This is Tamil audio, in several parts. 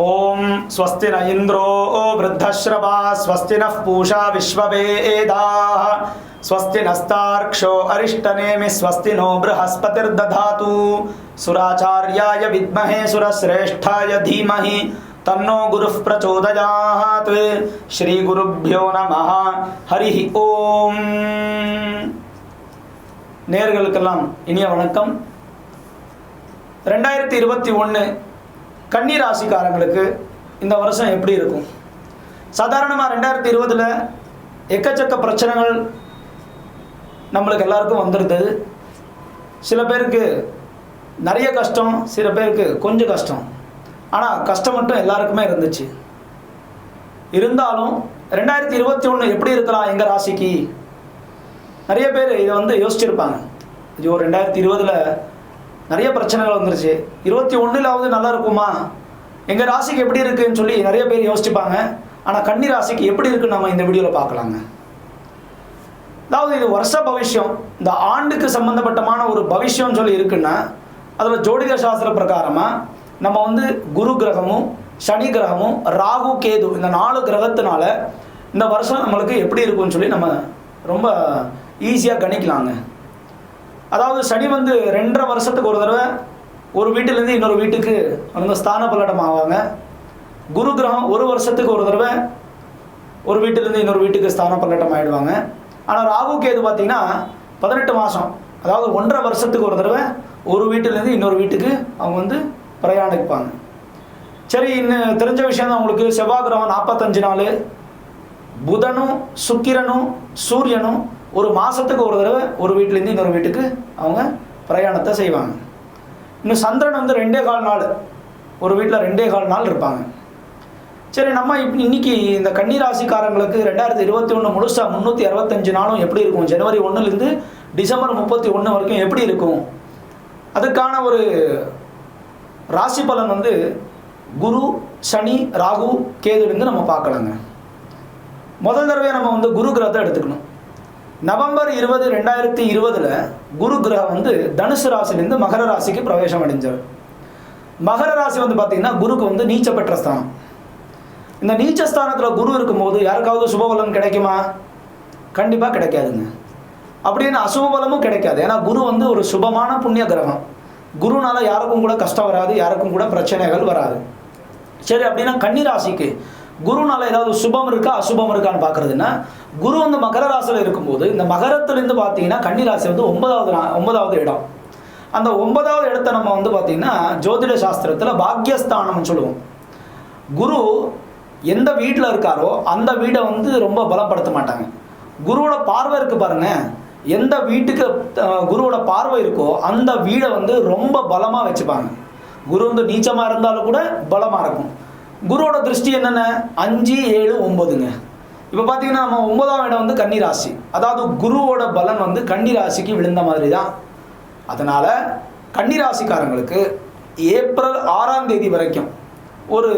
ఓం స్వస్తి న ఇంద్రో వృద్ధశ్రవా స్వస్తి నః పూషా విశ్వవేదా. స్వస్తి నస్తార్క్షో అరిష్టనేమి స్వస్తి నో బృహస్పతిర్దాతు సురాచార్యాయ విద్మహే సురశ్రేష్టాయ ధీమహి తన్నో గురు ప్రచోదయాత్. శ్రీ గురుభ్యో నమ. హరి ఓం. நேர்களுக்கெல்லாம் இனிய வணக்கம் ரெண்டாயிரத்தி இருபத்தி ஒன்று கன்னி ராசிக்காரங்களுக்கு இந்த வருஷம் எப்படி இருக்கும்? சாதாரணமாக ரெண்டாயிரத்தி இருபதில் எக்கச்சக்க பிரச்சனைகள் நம்மளுக்கு எல்லாருக்கும் வந்திருந்தது. சில பேருக்கு நிறைய கஷ்டம் சில பேருக்கு கொஞ்சம் கஷ்டம். ஆனால் கஷ்டம் மட்டும் எல்லாருக்குமே இருந்துச்சு. இருந்தாலும் ரெண்டாயிரத்தி இருபத்தி ஒன்று எப்படி இருக்கலாம் எங்கள் ராசிக்கு? நிறைய பேர் இதை வந்து யோசிச்சிருப்பாங்க. ஐயோ ரெண்டாயிரத்தி இருபதில் நிறைய பிரச்சனைகள் வந்துருச்சு. இருபத்தி ஒன்றிலாவது நல்லா இருக்குமா? எங்கள் ராசிக்கு எப்படி இருக்குன்னு சொல்லி நிறைய பேர் யோசிச்சுப்பாங்க. ஆனால் கன்னி ராசிக்கு எப்படி இருக்குன்னு நம்ம இந்த வீடியோவில் பார்க்கலாங்க. அதாவது இது வருஷ பவிஷ்யம். இந்த ஆண்டுக்கு சம்பந்தப்பட்டமான ஒரு பவிஷ்யம்னு சொல்லி இருக்குன்னா அதில் ஜோதிட சாஸ்திர பிரகாரமாக நம்ம வந்து குரு கிரகமும் சனி கிரகமும் ராகு கேது இந்த நாலு கிரகத்தினால இந்த வருஷம் நம்மளுக்கு எப்படி இருக்கும்னு சொல்லி நம்ம ரொம்ப ஈஸியாக கணிக்கலாங்க. அதாவது சனி வந்து ரெண்டரை வருஷத்துக்கு ஒரு தடவை ஒரு வீட்டிலேருந்து இன்னொரு வீட்டுக்கு அவங்க ஸ்தான பல்லடம் ஆவாங்க. குரு கிரகம் ஒரு வருஷத்துக்கு ஒரு தடவை ஒரு வீட்டிலேருந்து இன்னொரு வீட்டுக்கு ஸ்தான பல்லட்டம் ஆயிடுவாங்க. ஆனால் ராகு கேது பார்த்தீங்கன்னா பதினெட்டு மாதம் அதாவது ஒன்றரை வருஷத்துக்கு ஒரு தடவை ஒரு வீட்டிலேருந்து இன்னொரு வீட்டுக்கு அவங்க வந்து பிரயாணிப்பாங்க. சரி இன்னும் தெரிஞ்ச விஷயம் தான் உங்களுக்கு. செவ்வாய் கிரகம் நாற்பத்தஞ்சு நாள். புதனும் சுக்கிரனும் சூரியனும் ஒரு மாதத்துக்கு ஒரு தடவை ஒரு வீட்டிலேருந்து இன்னொரு வீட்டுக்கு அவங்க பிரயாணத்தை செய்வாங்க. இன்னும் சந்திரன் வந்து ரெண்டே கால் நாள். ஒரு வீட்டில் ரெண்டே கால் நாள் இருப்பாங்க. சரி நம்ம இப் இன்னைக்கு இந்த கன்னி ராசிக்காரங்களுக்கு ரெண்டாயிரத்தி இருபத்தி ஒன்று முழுசாக முந்நூற்றி அறுபத்தஞ்சு நாளும் எப்படி இருக்கும்? ஜனவரி ஒன்றுலேருந்து டிசம்பர் முப்பத்தி ஒன்று வரைக்கும் எப்படி இருக்கும்? அதுக்கான ஒரு ராசி பலன் வந்து குரு சனி ராகு கேதுலேருந்து நம்ம பார்க்கலாங்க. முதல் தடவை நம்ம வந்து குரு கிரகத்தை எடுத்துக்கணும். நவம்பர் இருபது ரெண்டாயிரத்தி இருபதில் குரு கிரகம் வந்து தனுசு ராசிலேருந்து மகர ராசிக்கு பிரவேசம் அடைஞ்சார் மகர ராசி வந்து பார்த்தீங்கன்னா குருக்கு வந்து நீச்ச பெற்ற ஸ்தானம். இந்த நீச்ச ஸ்தானத்தில் குரு இருக்கும்போது யாருக்காவது சுபபலன் கிடைக்குமா? கண்டிப்பாக கிடைக்காதுங்க. அப்படின்னு அசுபபலமும் கிடைக்காது. ஏன்னா குரு வந்து ஒரு சுபமான புண்ணிய கிரகம். குருனால யாருக்கும் கூட கஷ்டம் வராது யாருக்கும் கூட பிரச்சனைகள் வராது. சரி அப்படின்னா கன்னி ராசிக்கு குருனால ஏதாவது சுபம் இருக்கா அசுபம் இருக்கான்னு பார்க்குறதுன்னா குரு வந்து மகர ராசியில் இருக்கும்போது இந்த மகரத்துலேருந்து பார்த்தீங்கன்னா கன்னி ராசி வந்து ஒன்பதாவது ஒன்பதாவது இடம். அந்த ஒன்பதாவது இடத்த நம்ம வந்து பார்த்தீங்கன்னா ஜோதிட சாஸ்திரத்தில் பாக்யஸ்தானம்னு சொல்லுவோம். குரு எந்த வீட்டில் இருக்காரோ அந்த வீடை வந்து ரொம்ப பலப்படுத்த மாட்டாங்க. குருவோட பார்வை இருக்கு பாருங்க. எந்த வீட்டுக்கு குருவோட பார்வை இருக்கோ அந்த வீடை வந்து ரொம்ப பலமாக வச்சுப்பாங்க. குரு வந்து நீச்சமாக இருந்தாலும் கூட பலமாக இருக்கும். குருவோட திருஷ்டி என்னென்ன? அஞ்சு ஏழு ஒம்பதுங்க இப்போ பார்த்தீங்கன்னா நம்ம ஒன்பதாம் இடம் வந்து கன்னி ராசி அதாவது குருவோட பலன் வந்து கன்னி ராசிக்கு விழுந்த மாதிரி தான் அதனால் கன்னி ராசிக்காரங்களுக்கு ஏப்ரல் ஆறாம் தேதி வரைக்கும் ஒரு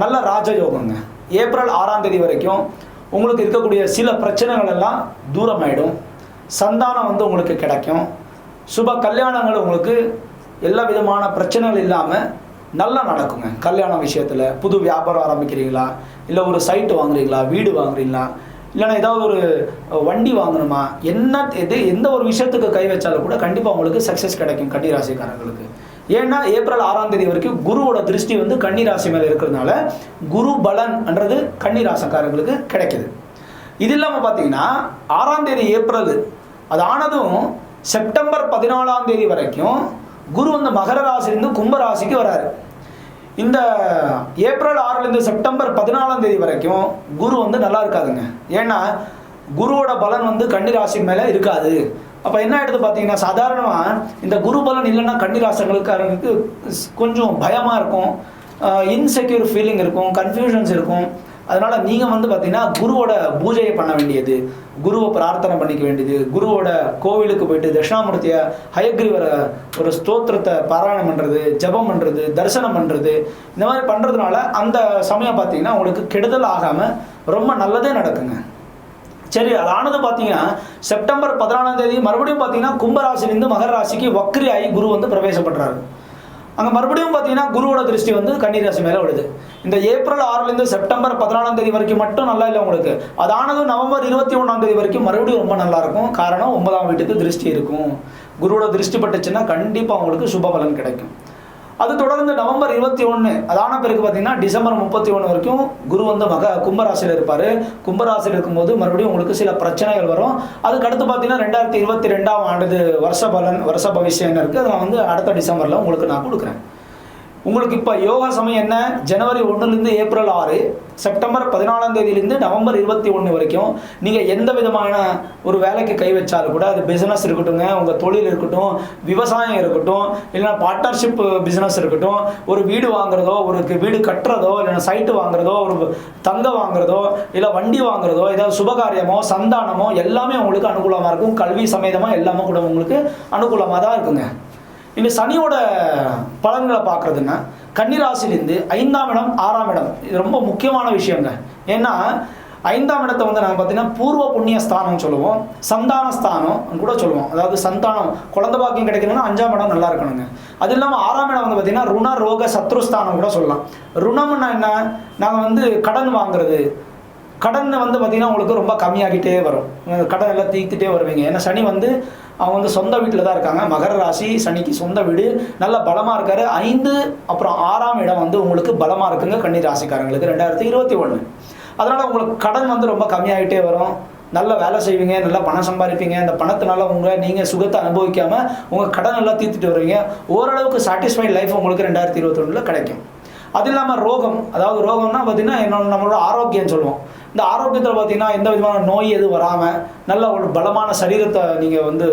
நல்ல ராஜயோகங்க. ஏப்ரல் ஆறாம் தேதி வரைக்கும் உங்களுக்கு இருக்கக்கூடிய சில பிரச்சனைகள் எல்லாம் தூரமாயிடும். சந்தானம் வந்து உங்களுக்கு கிடைக்கும். சுப கல்யாணங்கள் உங்களுக்கு எல்லா விதமான பிரச்சனைகள் இல்லாமல் நல்லா நடக்குங்க. கல்யாணம் விஷயத்தில் புது வியாபாரம் ஆரம்பிக்கிறீங்களா? இல்லை ஒரு சைட்டு வாங்குறீங்களா வீடு வாங்குறீங்களா இல்லைன்னா ஏதாவது ஒரு வண்டி வாங்கணுமா என்ன எது எந்த ஒரு விஷயத்துக்கு கை வச்சாலும் கூட கண்டிப்பாக உங்களுக்கு சக்ஸஸ் கிடைக்கும் கன்னி ராசிக்காரங்களுக்கு ஏன்னா ஏப்ரல் ஆறாம் தேதி வரைக்கும் குருவோட திருஷ்டி வந்து கன்னி ராசி மேலே இருக்கிறதுனால குரு பலன்ன்றது கன்னி ராசிக்காரங்களுக்கு கிடைக்குது. இது இல்லாமல் பார்த்தீங்கன்னா ஆறாம் தேதி ஏப்ரல் அது ஆனதும் செப்டம்பர் பதினாலாம் தேதி வரைக்கும் குரு வந்து மகர ராசிலேருந்து கும்ப ராசிக்கு வராரு. இந்த ஏப்ரல் ஆறுலேருந்து செப்டம்பர் பதினாலாம் தேதி வரைக்கும் குரு வந்து நல்லா இருக்காதுங்க. ஏன்னா குருவோட பலன் வந்து கன்னி ராசி மேலே இருக்காது. அப்போ என்ன ஆகிடுது பார்த்தீங்கன்னா சாதாரணமாக இந்த குரு பலன் இல்லைன்னா கன்னி கொஞ்சம் பயமாக இருக்கும். இன்செக்யூர் ஃபீலிங் இருக்கும் கன்ஃபியூஷன்ஸ் இருக்கும். அதனால நீங்கள் வந்து பார்த்தீங்கன்னா குருவோட பூஜையை பண்ண வேண்டியது. குருவை பிரார்த்தனை பண்ணிக்க வேண்டியது. குருவோட கோவிலுக்கு போயிட்டு தட்சிணாமூர்த்தியை ஹயக்ரீவரை ஒரு ஸ்தோத்திரத்தை பாராயணம் பண்ணுறது ஜெபம் பண்ணுறது தரிசனம் பண்ணுறது இந்த மாதிரி பண்ணுறதுனால அந்த சமயம் பார்த்தீங்கன்னா உங்களுக்கு கெடுதல் ஆகாமல் ரொம்ப நல்லதே நடக்குங்க. சரி அது ஆனது பார்த்தீங்கன்னா செப்டம்பர் பதினாலாம் தேதி மறுபடியும் பார்த்தீங்கன்னா கும்பராசிலேருந்து மகர ராசிக்கு வக்ரி ஆகி குரு வந்து பிரவேசப்படுறாரு அங்கே மறுபடியும் பார்த்தீங்கன்னா குருவோட திருஷ்டி வந்து கன்னிராசி மேலே விடுது இந்த ஏப்ரல் ஆறுலேருந்து செப்டம்பர் பதினாலாம் தேதி வரைக்கும் மட்டும் நல்லா இல்லை உங்களுக்கு. அதானது நவம்பர் இருபத்தி ஒன்றாம் தேதி வரைக்கும் மறுபடியும் ரொம்ப நல்லா இருக்கும். காரணம் ஒன்பதாம் வீட்டுக்கு திருஷ்டி இருக்கும். குருவோட திருஷ்டி பட்டுச்சுன்னா கண்டிப்பாக உங்களுக்கு சுப பலன் கிடைக்கும். அது தொடர்ந்து நவம்பர் இருபத்தி ஒன்று அதான பிறகு பார்த்தீங்கன்னா டிசம்பர் முப்பத்தி ஒன்று வரைக்கும் குரு வந்து மக கும்பராசியில் இருப்பார். கும்பராசியில் இருக்கும்போது மறுபடியும் உங்களுக்கு சில பிரச்சனைகள் வரும். அதுக்கு அடுத்து பார்த்தீங்கன்னா ரெண்டாயிரத்தி இருபத்தி ரெண்டாம் ஆண்டு வருஷ பலன் வருஷ பவிஷ்யம்னு இருக்குது அதை நான் வந்து அடுத்த டிசம்பரில் உங்களுக்கு நான் கொடுக்குறேன். உங்களுக்கு இப்போ யோகா சமயம் என்ன? ஜனவரி ஒன்றுலேருந்து ஏப்ரல் ஆறு செப்டம்பர் பதினாலாம் தேதியிலேருந்து நவம்பர் இருபத்தி ஒன்று வரைக்கும் நீங்கள் எந்த விதமான ஒரு வேலைக்கு கை வச்சாலும் கூட அது பிஸ்னஸ் இருக்கட்டுங்க உங்கள் தொழில் இருக்கட்டும் விவசாயம் இருக்கட்டும் இல்லைன்னா பார்ட்னர்ஷிப் பிஸ்னஸ் இருக்கட்டும் ஒரு வீடு வாங்குறதோ ஒரு வீடு கட்டுறதோ இல்லைன்னா சைட்டு வாங்குறதோ ஒரு தங்கம் வாங்குறதோ இல்லை வண்டி வாங்குறதோ ஏதாவது சுபகாரியமோ சந்தானமோ எல்லாமே உங்களுக்கு அனுகூலமாக இருக்கும். கல்வி சமேதமாக எல்லாமே கூட உங்களுக்கு அனுகூலமாக தான் இருக்குங்க. இனி சனியோட பலன்களை பார்க்குறதுன்னா கன்னிராசிலேருந்து ஐந்தாம் இடம் ஆறாம் இடம். இது ரொம்ப முக்கியமான விஷயங்க. ஏன்னா ஐந்தாம் இடத்தை வந்து நாங்கள் பார்த்தீங்கன்னா பூர்வ புண்ணிய ஸ்தானம்னு சொல்லுவோம். சந்தான ஸ்தானம் கூட சொல்லுவோம். அதாவது சந்தானம் குழந்தை பாக்கியம் கிடைக்கணும்னா அஞ்சாம் இடம் நல்லா இருக்கணுங்க. அது இல்லாமல் ஆறாம் இடம் வந்து பார்த்தீங்கன்னா ருண ரோக சத்ருஸ்தானம் கூட சொல்லலாம். ருணம்னா என்ன? நாங்கள் வந்து கடன் வாங்குறது. கடன் வந்து பார்த்தீங்கன்னா உங்களுக்கு ரொம்ப கம்மியாகிட்டே வரும். கடன் எல்லாம் தீர்த்துட்டே வருவீங்க. ஏன்னா சனி வந்து அவங்க வந்து சொந்த வீட்டில் தான் இருக்காங்க. மகர ராசி சனிக்கு சொந்த வீடு. நல்ல பலமாக இருக்காரு. ஐந்து அப்புறம் ஆறாம் இடம் வந்து உங்களுக்கு பலமாக இருக்குங்க கன்னி ராசிக்காரங்களுக்கு. ரெண்டாயிரத்தி இருபத்தி ஒன்று அதனால் உங்களுக்கு கடன் வந்து ரொம்ப கம்மியாகிட்டே வரும். நல்ல வேலை செய்வீங்க நல்லா பணம் சம்பாதிப்பீங்க. அந்த பணத்தினால உங்களை நீங்கள் சுகத்தை அனுபவிக்காமல் உங்கள் கடன் எல்லாம் தீர்த்துட்டு வருவீங்க. ஓரளவுக்கு சாட்டிஸ்ஃபைட் லைஃப் உங்களுக்கு ரெண்டாயிரத்தி இருபத்தொன்னில் கிடைக்கும். அது இல்லாமல் ரோகம். அதாவது ரோகம்னா பார்த்தீங்கன்னா என்னோட நம்மளோட ஆரோக்கியம்னு சொல்லுவோம். இந்த ஆரோக்கியத்தில் பார்த்தீங்கன்னா எந்த விதமான நோய் எதுவும் வராமல் நல்ல ஒரு பலமான சரீரத்தை நீங்கள் வந்து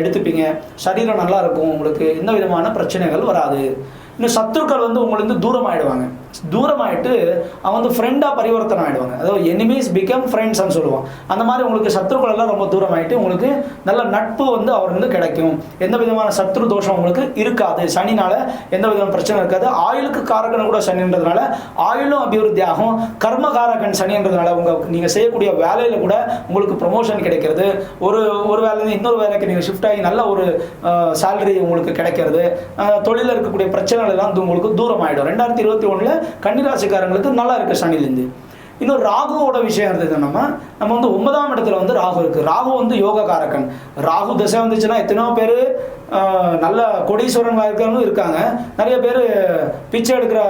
எடுத்துப்பீங்க. சரீரம் நல்லா இருக்கும் உங்களுக்கு. எந்த விதமான பிரச்சனைகள் வராது. இன்னும் சத்துருக்கள் வந்து உங்களுக்கு தூரம் ஆயிடுவாங்க தூரம் ஆகிட்டு அவன் வந்து ஃப்ரெண்டாக பரிவர்த்தனை ஆகிடுவாங்க அதாவது எனிமீஸ் பிகம் ஃப்ரெண்ட்ஸ்னு சொல்லுவான். அந்த மாதிரி உங்களுக்கு சத்துருக்கள் எல்லாம் ரொம்ப தூரம் ஆகிட்டு உங்களுக்கு நல்ல நட்பு வந்து அவர் வந்து கிடைக்கும். எந்த விதமான சத்ரு தோஷம் உங்களுக்கு இருக்காது. சனினால எந்த விதமான பிரச்சனை இருக்காது. ஆயுளுக்கு காரகன் கூட சனின்றதுனால ஆயுளும் அபிவிருத்தி ஆகும் கர்ம காரகன் சனின்றதுனால உங்கள் நீங்கள் செய்யக்கூடிய வேலையில் கூட உங்களுக்கு ப்ரொமோஷன் கிடைக்கிறது. ஒரு ஒரு வேலையில இன்னொரு வேலைக்கு நீங்க ஷிஃப்ட் ஆகி நல்ல ஒரு சேலரி உங்களுக்கு கிடைக்கிறது. தொழிலில் இருக்கக்கூடிய பிரச்சனைகள் எல்லாம் உங்களுக்கு தூரம் ஆயிடும் ரெண்டாயிரத்தி இருபத்தி ஒண்ணுல கன்னிராசிக்காரங்களுக்கு நல்லா இருக்கு சனிலேருந்து இன்னொரு ராகுவோட விஷயம் இருந்தது நம்ம நம்ம வந்து ஒன்பதாம் இடத்துல வந்து ராகு இருக்கு. ராகு வந்து யோககாரகன் ராகு திசை வந்துச்சுன்னா எத்தனையோ பேர் நல்ல கொடீஸ்வரங்களாக இருக்கிறவங்களும் இருக்காங்க. நிறைய பேர் பிச்சை எடுக்கிற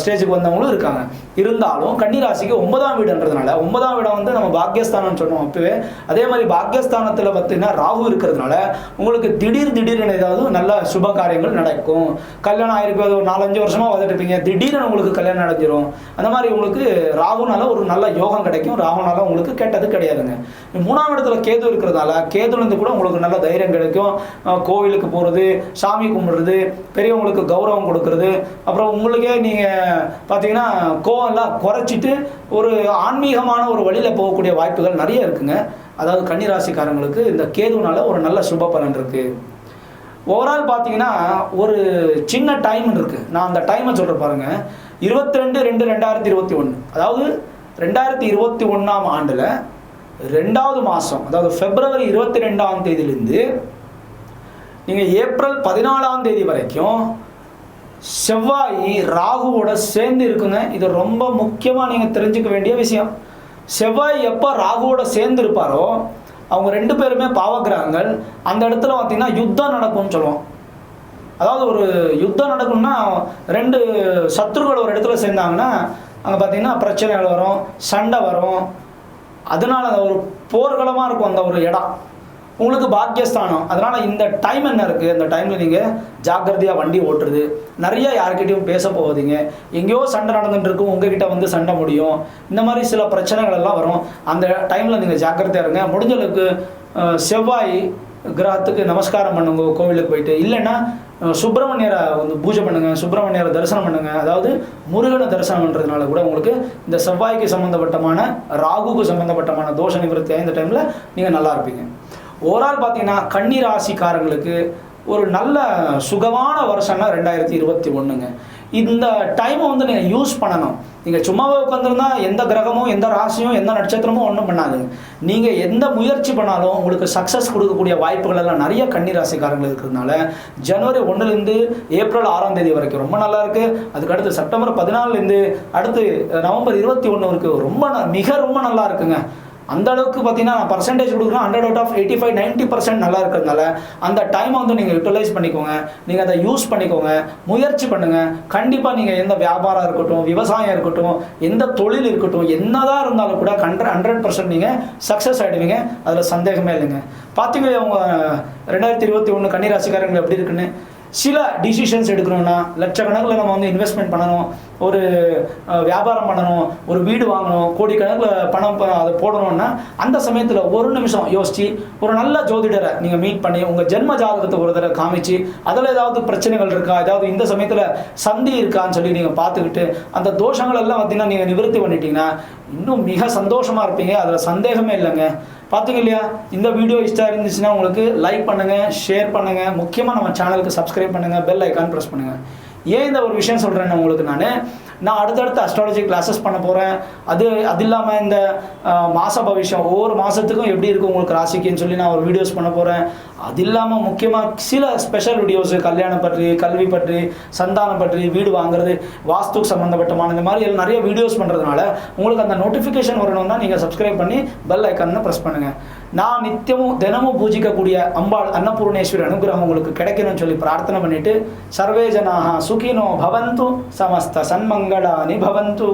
ஸ்டேஜுக்கு வந்தவங்களும் இருக்காங்க. இருந்தாலும் கன்னிராசிக்கு ஒன்பதாம் வீடுன்றதுனால ஒன்பதாம் வீடம் வந்து நம்ம பாக்கியஸ்தானம்னு சொன்னோம் அப்பவே. அதே மாதிரி பாக்கியஸ்தானத்தில் பார்த்தீங்கன்னா ராகு இருக்கிறதுனால உங்களுக்கு திடீர் திடீர்னு ஏதாவது நல்ல சுப காரியங்கள் நடக்கும். கல்யாணம் ஆயிருக்கு ஒரு நாலஞ்சு வருஷமா வந்துட்டுருப்பீங்க திடீர்னு உங்களுக்கு கல்யாணம் நடந்துடும் அந்த மாதிரி உங்களுக்கு ராகுனால ஒரு நல்ல யோகம் கிடைக்கும். ராகுனால உங்களுக்கு கேட்டது கிடையாதுங்க. மூணாம் இடத்துல கேது இருக்கிறதால கேதுலேருந்து கூட உங்களுக்கு நல்ல தைரியம் கிடைக்கும். கோவிலுக்கு கோவிலுக்கு போகிறது சாமி கும்பிடுறது பெரியவங்களுக்கு கௌரவம் கொடுக்கறது அப்புறம் உங்களுக்கே நீங்கள் பார்த்தீங்கன்னா கோவம்லாம் குறைச்சிட்டு ஒரு ஆன்மீகமான ஒரு வழியில் போகக்கூடிய வாய்ப்புகள் நிறைய இருக்குங்க. அதாவது கன்னிராசிக்காரங்களுக்கு இந்த கேதுனால ஒரு நல்ல சுப பலன் இருக்குது ஓவரால் பார்த்தீங்கன்னா ஒரு சின்ன டைம் இருக்குது நான் அந்த டைமை சொல்கிறேன் பாருங்க. இருபத்தி ரெண்டு ரெண்டு ரெண்டாயிரத்தி இருபத்தி ஒன்று அதாவது ரெண்டாயிரத்தி இருபத்தி ஒன்றாம் ஆண்டில் ரெண்டாவது மாதம் அதாவது பிப்ரவரி இருபத்தி ரெண்டாம் தேதியிலேருந்து நீங்கள் ஏப்ரல் பதினாலாம் தேதி வரைக்கும் செவ்வாய் ராகுவோட சேர்ந்து இருக்குங்க. இது ரொம்ப முக்கியமாக நீங்கள் தெரிஞ்சுக்க வேண்டிய விஷயம். செவ்வாய் எப்போ ராகுவோட சேர்ந்து இருப்பாரோ அவங்க ரெண்டு பேருமே பாவகிரகங்கள் அந்த இடத்துல பார்த்தீங்கன்னா யுத்தம் நடக்கும்னு சொல்லுவோம். அதாவது ஒரு யுத்தம் நடக்கும்னா ரெண்டு சத்ருக்கள் ஒரு இடத்துல சேர்ந்தாங்கன்னா அங்கே பார்த்தீங்கன்னா பிரச்சனைகள் வரும் சண்டை வரும். அதனால ஒரு போர்க்களமாக இருக்கும் அந்த ஒரு இடம். உங்களுக்கு பாக்கியஸ்தானம். அதனால இந்த டைம் என்ன இருக்கு? இந்த டைம்ல நீங்க ஜாக்கிரதையா வண்டி ஓட்டுறது. நிறைய யார்கிட்டயும் பேச போகாதீங்க. எங்கேயோ சண்டை நடந்துட்டு இருக்கும் உங்ககிட்ட வந்து சண்டை முடியும். இந்த மாதிரி சில பிரச்சனைகள் எல்லாம் வரும். அந்த டைம்ல நீங்க ஜாக்கிரதையா இருங்க. முடிஞ்ச அளவுக்கு செவ்வாய் கிரகத்துக்கு நமஸ்காரம் பண்ணுங்க. கோவிலுக்கு போயிட்டு. இல்லைன்னா சுப்பிரமணியரை வந்து பூஜை பண்ணுங்க. சுப்பிரமணியரை தரிசனம் பண்ணுங்க. அதாவது முருகனை தரிசனம் பண்ணுறதுனால கூட உங்களுக்கு இந்த செவ்வாய்க்கு சம்மந்தப்பட்டமான ராகுக்கு சம்மந்தப்பட்டமான தோஷ நிவர்த்தி இந்த டைம்ல நீங்க நல்லா இருப்பீங்க. ஓவரால் பார்த்தீங்கன்னா கன்னி ராசிக்காரங்களுக்கு ஒரு நல்ல சுகமான வருஷம்னா ரெண்டாயிரத்தி இருபத்தி ஒன்றுங்க இந்த டைமை வந்து நீங்கள் யூஸ் பண்ணணும். நீங்கள் சும்மாவே உட்காந்துருந்தா எந்த கிரகமும் எந்த ராசியும் எந்த நட்சத்திரமும் ஒன்றும் பண்ணாதுங்க. நீங்கள் எந்த முயற்சி பண்ணாலும் உங்களுக்கு சக்ஸஸ் கொடுக்கக்கூடிய வாய்ப்புகள் எல்லாம் நிறைய கன்னி ராசிக்காரங்கள் இருக்கிறதுனால ஜனவரி ஒன்றுலேருந்து ஏப்ரல் ஆறாம் தேதி வரைக்கும் ரொம்ப நல்லா இருக்குது அதுக்கு அடுத்து செப்டம்பர் பதினாலுலேருந்து அடுத்து நவம்பர் இருபத்தி ஒன்று வரைக்கும் ரொம்ப ந- மிக ரொம்ப நல்லா இருக்குங்க. அந்த அளவுக்கு பார்த்தீங்கன்னா நான் பர்சன்டேஜ் கொடுக்குறேன். Hundred out of eighty five ninety percent நல்லா இருக்கிறதுனால அந்த டைமை வந்து நீங்கள் யூட்டிலைஸ் பண்ணிக்கோங்க. நீங்கள் அதை யூஸ் பண்ணிக்கோங்க. முயற்சி பண்ணுங்கள் கண்டிப்பாக நீங்கள் எந்த வியாபாரம் இருக்கட்டும் விவசாயம் இருக்கட்டும் எந்த தொழில் இருக்கட்டும் என்னதான் இருந்தாலும் கூட ஹண்ட்ரட் ஹண்ட்ரட் பர்சன்ட் நீங்கள் சக்ஸஸ் ஆகிடுவீங்க அதில் சந்தேகமே இல்லைங்க. பார்த்தீங்க அவங்க ரெண்டாயிரத்தி இருபத்தி ஒன்று கன்னிராசிக்காரங்க எப்படி இருக்குன்னு சில டிசிஷன்ஸ் எடுக்கணும்னா லட்சக்கணக்கில் நம்ம வந்து இன்வெஸ்ட்மெண்ட் பண்ணணும். ஒரு வியாபாரம் பண்ணணும் ஒரு வீடு வாங்கணும் கோடிக்கணக்கில் பணம் அதை போடணும்னா அந்த சமயத்தில் ஒரு நிமிஷம் யோசித்து ஒரு நல்ல ஜோதிடரை நீங்கள் மீட் பண்ணி உங்கள் ஜென்ம ஜாதகத்தை ஒரு தடவை காமிச்சு அதில் ஏதாவது பிரச்சனைகள் இருக்கா? ஏதாவது இந்த சமயத்தில் சந்தி இருக்கான்னு சொல்லி நீங்கள் பார்த்துக்கிட்டு அந்த தோஷங்கள் எல்லாம் பார்த்தீங்கன்னா நீங்கள் நிவர்த்தி பண்ணிட்டீங்கன்னா இன்னும் மிக சந்தோஷமாக இருப்பீங்க. அதில் சந்தேகமே இல்லைங்க. பார்த்துங்க இல்லையா? இந்த வீடியோ இஷ்டம் இருந்துச்சுன்னா உங்களுக்கு லைக் பண்ணுங்கள் ஷேர் பண்ணுங்கள் முக்கியமாக நம்ம சேனலுக்கு சப்ஸ்கிரைப் பண்ணுங்கள் பெல் ஐக்கான் ப்ரெஸ் பண்ணுங்கள் ஏன் இந்த ஒரு விஷயம் சொல்கிறேன்னு உங்களுக்கு நான்? நான் அடுத்தடுத்து அஸ்ட்ராலஜி கிளாஸஸ் பண்ண போகிறேன் அது அது இல்லாமல் இந்த மாத பவிஷம் ஒவ்வொரு மாதத்துக்கும் எப்படி இருக்கும் உங்களுக்கு ராசிக்குன்னு சொல்லி நான் ஒரு வீடியோஸ் பண்ண போகிறேன் அது இல்லாமல் முக்கியமாக சில ஸ்பெஷல் வீடியோஸ் கல்யாணம் பற்றி கல்வி பற்றி சந்தானம் பற்றி வீடு வாங்குறது வாஸ்துக்கு சம்மந்தப்பட்டமான இந்த மாதிரி எல்லாம் நிறைய வீடியோஸ் பண்ணுறதுனால உங்களுக்கு அந்த நோட்டிஃபிகேஷன் வரணும்னா நீங்கள் சப்ஸ்கிரைப் பண்ணி பெல் ஐக்கான ப்ரெஸ் பண்ணுங்கள் நான் நித்தியமும் தினமும் பூஜிக்கக்கூடிய அம்பாள் அன்னபூர்ணேஸ்வரி அனுகிரகம் உங்களுக்கு கிடைக்கணும்னு சொல்லி பிரார்த்தனை பண்ணிட்டு சர்வே ஜனாக சுகினோ பவந்து சமஸ்த சன்மங்களானி பவந்து.